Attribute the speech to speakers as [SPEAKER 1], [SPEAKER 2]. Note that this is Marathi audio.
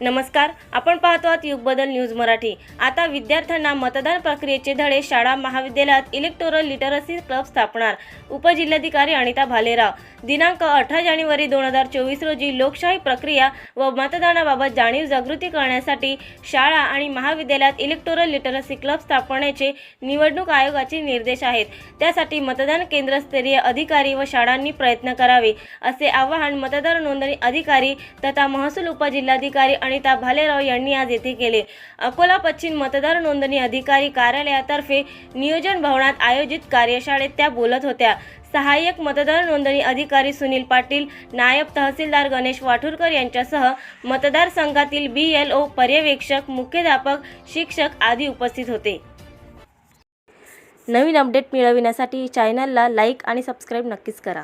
[SPEAKER 1] नमस्कार आपण पाहतो आहात युगबदल न्यूज मराठी. आता विद्यार्थ्यांना मतदान प्रक्रियेचे धडे शाळा महाविद्यालयात इलेक्टोरल लिटरसी क्लब स्थापणार उपजिल्हाधिकारी अनिता भालेराव. दिनांक अठरा जानेवारी दोन हजार चोवीस रोजी लोकशाही प्रक्रिया व मतदानाबाबत जाणीव जागृती करण्यासाठी शाळा आणि महाविद्यालयात इलेक्टोरल लिटरसी क्लब स्थापण्याचे निवडणूक आयोगाचे निर्देश आहेत. त्यासाठी मतदान केंद्रस्तरीय अधिकारी व शाळांनी प्रयत्न करावे असे आवाहन मतदार नोंदणी अधिकारी तथा महसूल उपजिल्हाधिकारी अनिता भालेराव यांनी आज येथे केले. अकोला पश्चिम मतदार नोंदणी अधिकारी कार्यालयातर्फे नियोजन भवनात आयोजित कार्यशाळेत त्या बोलत होत्या. सहाय्यक मतदार नोंदणी अधिकारी सुनील पाटील नायब तहसीलदार गणेश वाठुरकर यांच्यासह मतदारसंघातील बी एल ओ पर्यवेक्षक मुख्याध्यापक शिक्षक आदी उपस्थित होते. नवीन अपडेट मिळविण्यासाठी चॅनलला लाईक आणि सबस्क्राईब नक्कीच करा.